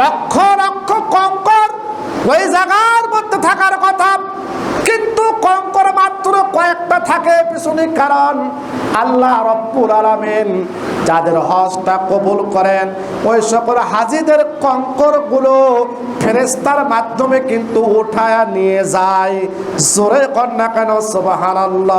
লক্ষ লক্ষ কঙ্কর ওই জায়গার মধ্যে থাকার কথা। কিন্তু কঙ্কর মাত্র কয়েকটা থাকে পিছনে, কারণ আল্লাহ রব্বুল আলামিন যাদের হজটা কবুল করেন, ওই সকল হাজিদের কঙ্করগুলো ফেরেস্তার মাধ্যমে কিন্তু উঠায়া নিয়ে যায়। জোরে কন্যা কেন, সুবহানাল্লাহ।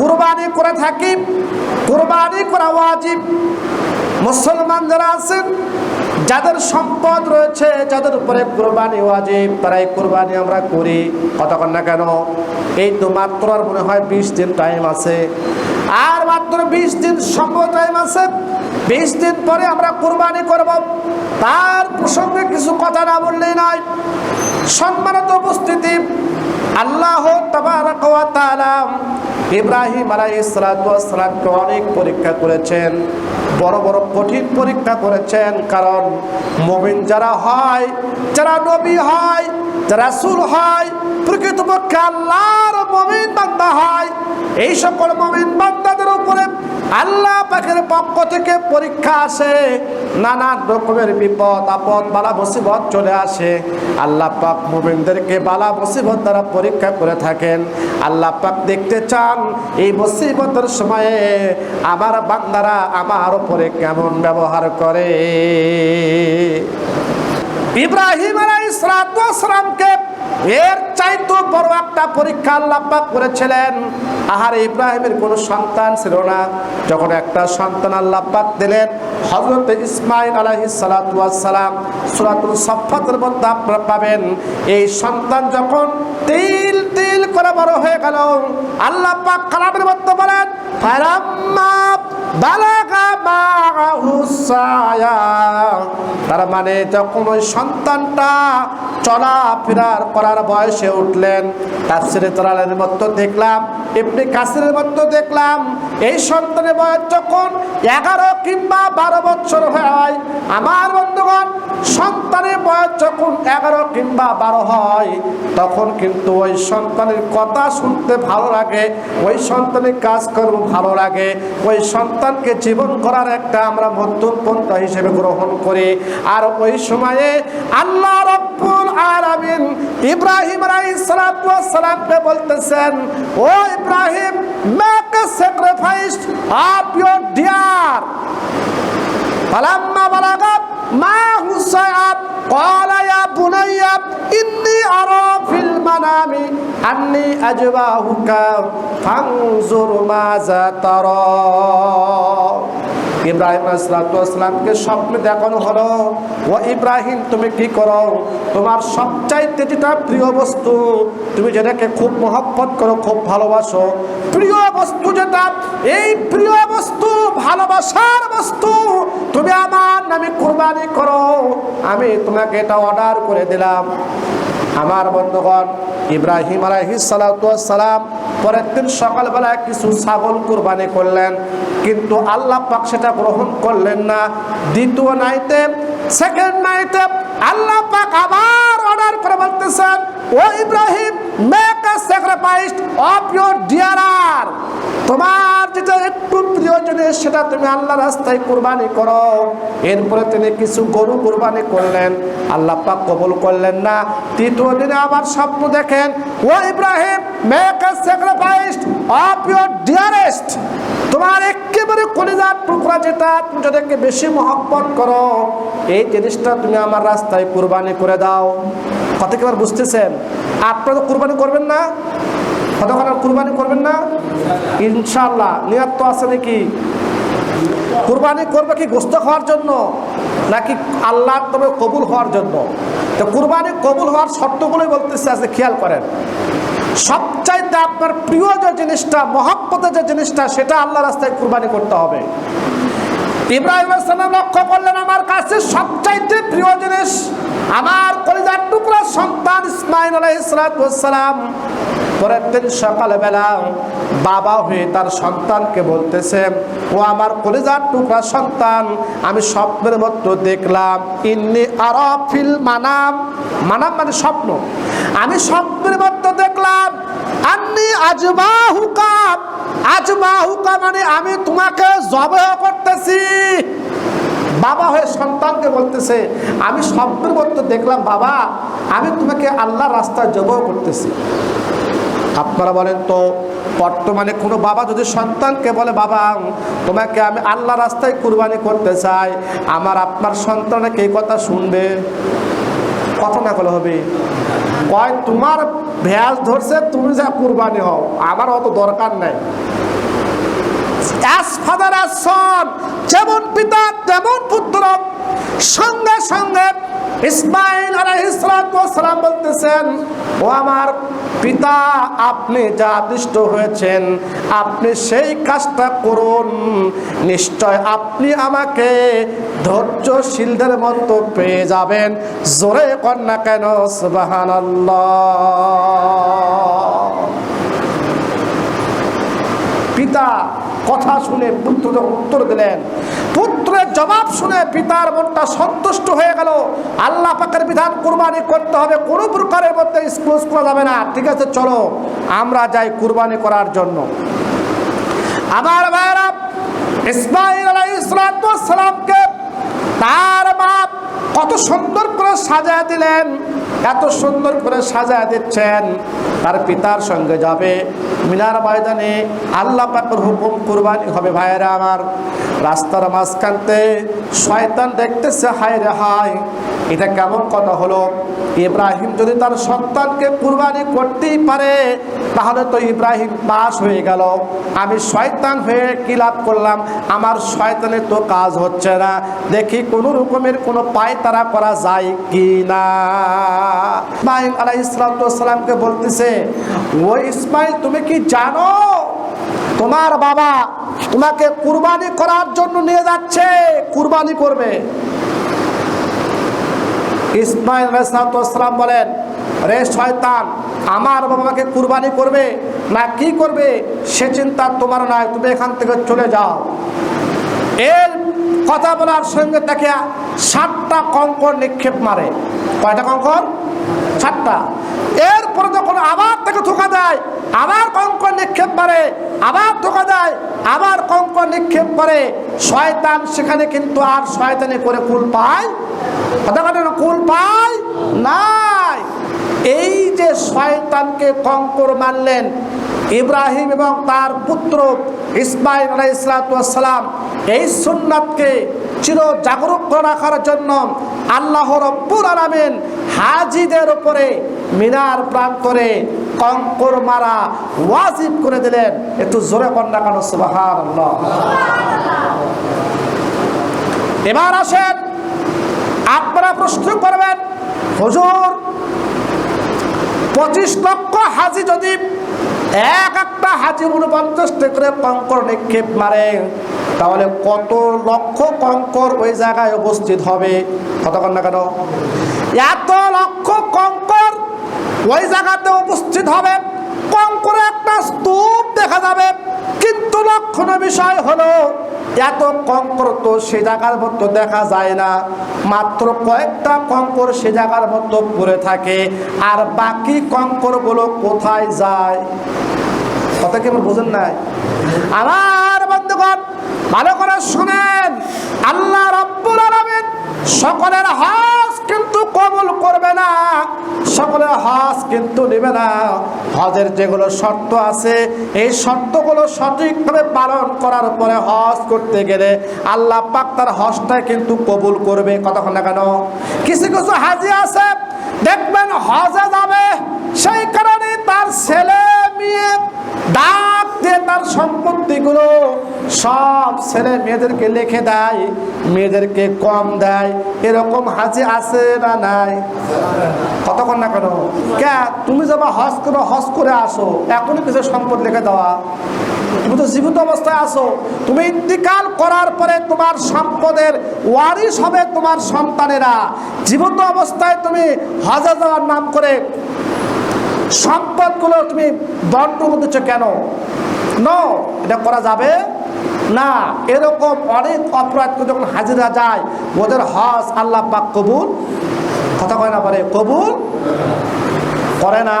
কুরবানি করে থাকি, কুরবানি করা ওয়াজিব। মুসলমান যারা আছেন যাদের সম্পদ রয়েছে, যাদের উপরে কোরবানি ওয়াজিব, তারাই কোরবানি আমরা করি। কতক্ষণ না কেন? এই তো মাত্র আর মনে হয় বিশ দিন টাইম আছে। আর মাত্র বিশ দিন সম্ভব টাইম আছে। বিশ দিন পরে আমরা কোরবানি করব। তার প্রসঙ্গে কিছু কথা না বললেই নয়। সম্মানিত উপস্থিতি, আল্লাহ ইব্রাহিম আলাইহিস সালাতু ওয়াস সালামকে অনেক পরীক্ষা করেছেন, বড় বড় কঠিন পরীক্ষা করেছেন, কারণ মুমিন যারা হয়, যারা নবী হয়, যারা সুর হয়, প্রকৃতপক্ষে আল্লাহর মুমিন বান্দা হয়। এই সকল মুমিন বান্দাদের উপরে আল্লাহ পাখের পক্ষ থেকে পরীক্ষা আসে। নানান রকমের বিপদ, আপদ, বালা মুসিবত চলে আসে। আল্লাহ পাক মুমিনদেরকে বালা মুসিবত দ্বারা পরীক্ষা করে থাকেন। আল্লাহ পাক দেখতে চান, এই মুসিবতের সময়ে আমার বান্দারা আমার উপরে কেমন ব্যবহার করে। ইব্রাহিম আলাইহিসসালামকে এর চাইতো বড় একটা পরীক্ষা করেছিলেন। আহার ইব্রাহিমের কোনো সন্তান ছিল না। যখন একটা সন্তান আল্লাহ দিলেন, হযরত ইসমাইল সালাম সূরাতুল সাফফাতের মধ্যে আপনারা পাবেন, এই সন্তান যখন তিল তিল করে বড় হয়ে গেল, আল্লাহ কালামের মধ্যে বলেন তার মানে যখন ওই সন্তানটা চলাফেরার করার বয়সে উঠলেন তাফসিরে তোরা মতো দেখলাম এমনি কাসিরের মতো দেখলাম, এই সন্তানের বয়স যখন এগারো কিংবা বারো বছর হয়, আমার বন্ধুগণ, সন্তানের বয়স যখন এগারো কিংবা বারো হয়, তখন কিন্তু ওই সন্তানের কথা শুনতে ভালো লাগে, ওই সন্তানের কাজকর্ম ভালো লাগে, ওই সন্তানকে জীবন করার একটা আমরা মধ্যম পন্থা হিসেবে গ্রহণ করি। আর ওই সময়ে আল্লাহ রব্বুল আলামিন ইব্রাহিম আলাইহিস সালামকে বলতেছেন, ও Abraham, make a sacrifice of your dear. فلما بلغ معه السعب قال يا بني إني أرى في المنام أني أجباهك فانظر ماذا ترى Ibrahim আসলাতামকে স্বপ্নে দেখানো হলো। ও ইব্রাহিম, তুমি কি করো? তোমার সবচাইতে যেটা প্রিয় বস্তু, তুমি যেটাকে খুব মহব্বত করো, খুব ভালোবাসো, প্রিয় বস্তু যেটা, এই প্রিয় বস্তু, ভালোবাসার বস্তু, তুমি আমার নামে কুরবানি করো। আমি তোমাকে এটা অর্ডার করে দিলাম। আমার বন্ধুগণ, ইব্রাহিম সালাম পরের দিন সকালবেলা কিছু ছাগল কোরবানি করলেন, কিন্তু আল্লাহ পাক সেটা গ্রহণ করলেন না। দ্বিতীয় নাইতে সেকেন্ড নাইতে আল্লাহ পাক আবার অর্ডার করে বলতেছেন, ও ইব্রাহিম মেক আ অফ তোমার যেটা একটু প্রিয় জিনিস সেটা তুমি রাস্তায় কুরবানি করো। এরপরে তিনি কিছু গরু করলেন। করলেন না। স্বপ্ন দেখেন, ও ইব্রাহিম অফ ডিয়ারেস্ট তোমার একেবারে টুকরা যেটা তুমি যাদেরকে বেশি মহব্বত করো, এই জিনিসটা তুমি আমার রাস্তায় কুরবানি করে দাও। কত কি বুঝতেছেন? আপনারা কুরবানি করবেন না। কতক্ষণ কুরবানি করবেন না? ইনশাল্লাহ নিয়াত তো আছে নাকি? কুরবানি করবে কি গোস্ত হওয়ার জন্য, নাকি আল্লাহ তবে কবুল হওয়ার জন্য? তো কুরবানি কবুল হওয়ার শর্তগুলোই বলতেছে, আজকে খেয়াল করেন। সবচাইতে আপনার প্রিয় যে জিনিসটা, মহাব্বতের যে জিনিসটা, সেটা আল্লাহ রাস্তায় কুরবানি করতে হবে। ইব্রাহিম আসসালাম লক্ষ্য করলেন, আমার কাছে সবচাইতে প্রিয় জিনিস আমার কলিজার টুকরা সন্তান ইসমাইল আলাইহিসসালাম পরের দিন সকালবেলা বাবা হয়ে তার সন্তানকে বলতেছে, ও আমার কলিজার টুকরা সন্তান, আমি স্বপ্নের মতো দেখলাম। ইন্নি আরফিল মানাম। মানাম মানে স্বপ্ন। আমি স্বপ্নের মতো দেখলাম মানে আমি তোমাকে জবেহ করতেছি। বাবা হয়ে সন্তানকে বলতেছে, আমি স্বপ্নের মধ্যে দেখলাম, বাবা, আমি তোমাকে আল্লাহ রাস্তায় জবহ করতেছি। আপনারা বলেন তো, বর্তমানে কোনো বাবা যদি সন্তানকে বলে, বাবা, তোমাকে আমি আল্লাহ রাস্তায় কুরবানি করতে চাই, আমার আপনার সন্তানকে এই কথা শুনবে? কত না করলে হবে। কয় তোমার ভ্যাস ধরছে তুমি যা কুরবানি হও আমার অত দরকার নাই। অ্যাজ ফাদার যেমন পিতা, তেমন পুত্র। সঙ্গে সঙ্গে ইসমাইল আলাইহিসসালাম বলতেছেন, ও আমার পিতা, আপনি যা আদিষ্ট হয়েছেন, আপনি সেই কাজটা করুন। নিশ্চয় আপনি আমাকে ধৈর্যশীলদের মতো পেয়ে যাবেন। জোরে কন্যা কেন, সুবহানাল্লাহ। পিতা কথা শুনে পুত্র যখন উত্তর দিলেন। পুত্রের জবাব শুনে পিতার মনটা সন্তুষ্ট হয়ে গেল। আল্লাহ পাকের বিধান কুরবানি করতে হবে, কোনো প্রকারের মধ্যে স্ক্লোজ করা যাবে না। ঠিক আছে, চলো, আমরা যাই কুরবানি করার জন্য। আমার ভাইরা ইসমাইল আলাইহিসসালামকে তার বাপ কত সুন্দর করে সাজায় দিলেন, এত সুন্দর করে সাজায় দিচ্ছেন, তার পিতার সঙ্গে যাবে। মিনার ময়দানে আল্লাহ পাকের হুকুম কুরবানি হবে ভাইরা আমার। রাস্তার মাঝখানতে শয়তান দেখতেছে, হায় রে হায়। এটা কেমন কথা হলো? ইব্রাহিম যদি তার সন্তানকে কুরবানি করতেই পারে, তাহলে তো ইব্রাহিম পাস হয়ে গেল। আমি শয়তান হয়ে কি লাভ করলাম? আমার শয়তানের তো কাজ হচ্ছে না। দেখি কোন রকমের কোনো পায় তারা করা যায় কি না? ইসমাইল আলাই ইসলামকে বলতেছে, ও ইসমাইল, তুমি কি জানো? তোমার বাবা তোমাকে কুরবানি করার জন্য নিয়ে যাচ্ছে, কুরবানি করবে। ইসমাইল আলাইসালাম বলেন, রে শয়তান, আমার বাবাকে কুরবানি করবে না কি করবে? সে চিন্তা তোমার নয়, তুমি এখান থেকে চলে যাও। এর কথা বলার সঙ্গে তাকে সাতটা কঙ্কর নিক্ষেপ মারে। কয়টা কঙ্কর? সাতটা। এরপরে যখন আবার তাকে ধোকা দেয়, আবার কঙ্কর নিক্ষেপ মারে, আবার ধোকা দেয়, আবার কঙ্কর নিক্ষেপ করে, শয়তান সেখানে কিন্তু আর শয়তানি করে কুল পায় কথা কুল পায় নাই। এই যে শয়তানকে কঙ্কর মানলেন ইব্রাহিম এবং তার পুত্র ইসমাইল আলাই ইসলাতাম এই সুন্নাতকে চির জাগরুক রাখার জন্য আল্লাহ রব্বুর আলামিন হাজিদের উপরে মিনার প্রান্তরে কঙ্কর মারা ওয়াজিব করে দিলেন। একটু জোরে কন্যা কানো? সুবাহান এবার আসেন আপনারা প্রশ্ন করবেন, হজুর, পঁচিশ লক্ষ হাজি যদি এক একটা হাজি উনপঞ্চাশটা করে কঙ্কর নিক্ষেপ মারে, তাহলে কত লক্ষ কঙ্কর ওই জায়গায় উপস্থিত হবে? কতক্ষণ না কেন? এত লক্ষ কঙ্কর ওই জায়গাতে উপস্থিত হবে, কঙ্করে একটা স্তূপ দেখা যাবে। কিন্তু লক্ষণ বিষয় হলো এত কঙ্কর তো সে জায়গার মতো দেখা যায় না। মাত্র কয়েকটা কঙ্কর সে জায়গার মতো পড়ে থাকে। আর বাকি কঙ্করগুলো কোথায় যায়? কথা কেমন বোঝেন নাই? আমার বন্ধুগণ, ভালো করে শুনেন। আল্লাহ রব্বুল আলামিন সকলের হজ কিন্তু কবুল করবে না। সকলের হজ কিন্তু নেবে না। হজের যেগুলো শর্ত আছে, এই শর্তগুলো সঠিকভাবে পালন করার পরে হজ করতে গেলে আল্লাহ পাক তার হজটাই কিন্তু কবুল করবে। কতক্ষণ না কেন? কিছু কিছু হাজি আছে, দেখবেন হজে যাবে, সেই কারণে তার ছেলে মেয়ে ডাক দিয়ে তার সম্পত্তিগুলো সব ছেলে মেয়েদেরকে লিখে দেয়, মেয়েদেরকে কম দেয়, এরকম হাজি আছে না নাই? কতক্ষণ না কেন? কে তুমি যাবা হজ করে হজ করে আসো, এখনই কিছু সম্পদ লিখে দেওয়া। তুমি তো জীবিত অবস্থায় আসো। তুমি ইন্তিকাল করার পরে তোমার সম্পদের ওয়ারিশ হবে তোমার সন্তানেরা। জীবিত অবস্থায় তুমি হজে যাওয়ার নাম করে সম্পদগুলো তুমি দণ্ড দিচ্ছ কেন? এটা করা যাবে না। এরকম অনেক অপরাধ যখন হাজিরা যায়, ওদের হস আল্লাহ পাক কবুল, কথা কয় না পারে? কবুল করে না।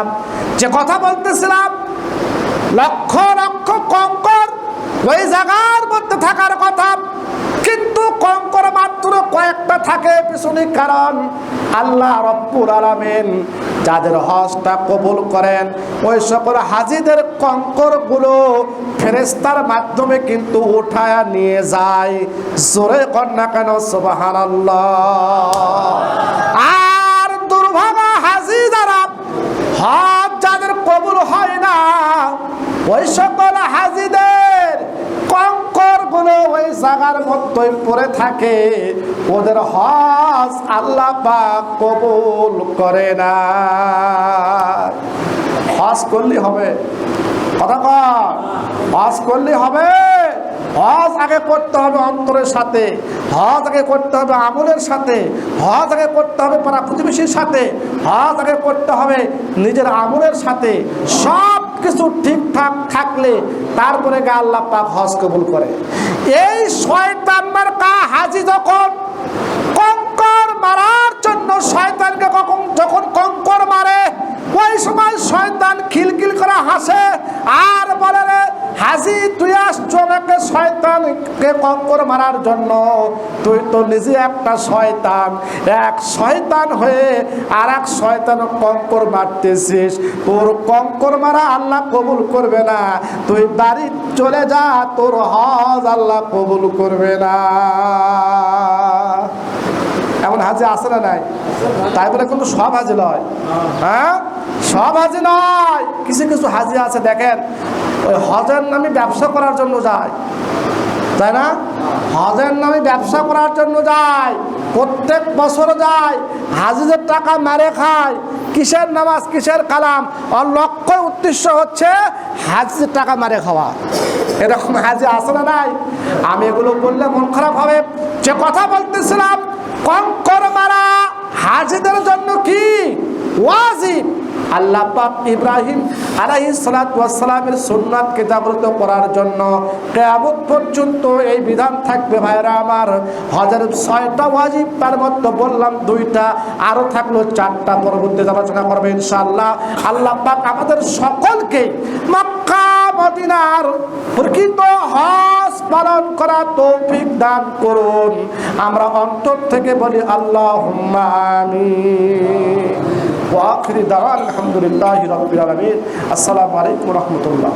যে কথা বলতেছিলাম, লক্ষ লক্ষ কঙ্কর ওই জায়গার মধ্যে থাকার কথা কিন্তু কঙ্কর মাত্র কয়েকটা থাকে পিছনে, কারণ আল্লাহ রব্বুল আলামিন যাদের হজটা কবুল করেন, ওই সকল হাজিদের কঙ্করগুলো ফেরেস্তার মাধ্যমে কিন্তু উঠায় নিয়ে যায়। জোরে কন্যা কেন সুবাহান আর দুর্ভাগা হাজি যারা হজ যাদের কবুল হয় না, ওই সকল কঙ্কর ওই জায়গার মধ্যেই পড়ে থাকে। ওদের হজ আল্লাহ পাক কবুল করে না। হজ করলে হবে। কথা হজ করলে হবে। হজ আগে করতে হবে অন্তরের সাথে। হজ আগে করতে হবে আমলের সাথে। হজ আগে করতে হবে পাড়া প্রতিবেশীর সাথে। হজ আগে করতে হবে নিজের আমলের সাথে। সব কিছু ঠিকঠাক থাকলে তারপরে গা আল্লাহ পাক হজ কবুল করে। এই শয়তান মার্কা শয়তানকে কঙ্কর মারার জন্য, তুই তো নিজে একটা শয়তান। এক শয়তান হয়ে আর এক শয়তান কঙ্কর মারতেছিস। তোর কঙ্কর মারা আল্লাহ কবুল করবে না। তুই বাড়ি চলে যা, তোর হজ আল্লাহ কবুল করবে না। হাজি আছে না নাই? তাই বলে কিন্তু সব হাজি নয় হ্যাঁ? সব হাজি নয়। কিছু কিছু হাজি আছে, দেখেন, ওই হজের নামে ব্যবসা করার জন্য যায়। তাই না? হজের নামে ব্যবসা করার জন্য যায়। প্রত্যেক বছর যায়। হাজিদের টাকা মেরে খায়, কিসের নামাজ, কিসের কালাম, আর লক্ষ্য উদ্দেশ্য হচ্ছে হাজিদের টাকা মারে খাওয়া। এরকম হাজি আছে না নাই? আমি এগুলো বললে মন খারাপ হবে। যে কথা বলতেছিলাম কঙ্কর মারা হাজিদের জন্য কি? ওয়াজিব। আল্লাহ পাক ইব্রাহিম আলাইহিস সালাতু ওয়াস সালামের করার জন্য কিয়ামত পর্যন্ত এই বিধান থাকবে ভাইরা আমার। হজের ছয়টা ওয়াজিব মধ্যে বললাম দুইটা, আরও থাকল চারটা। পরবর্তী আলোচনা করবে ইনশাআল্লাহ। আল্লাহ পাক আমাদের সকলকে মক্কা মদিনার প্রকৃত হজ পালন করা তৌফিক দান করুন। আমরা অন্তর থেকে বলি আল্লাহ আমি ওয়াখিরি দাওয়ান আলহামদুলিল্লাহ আলামিন। আসসালামু আলাইকুম রাহমাতুল্লাহ।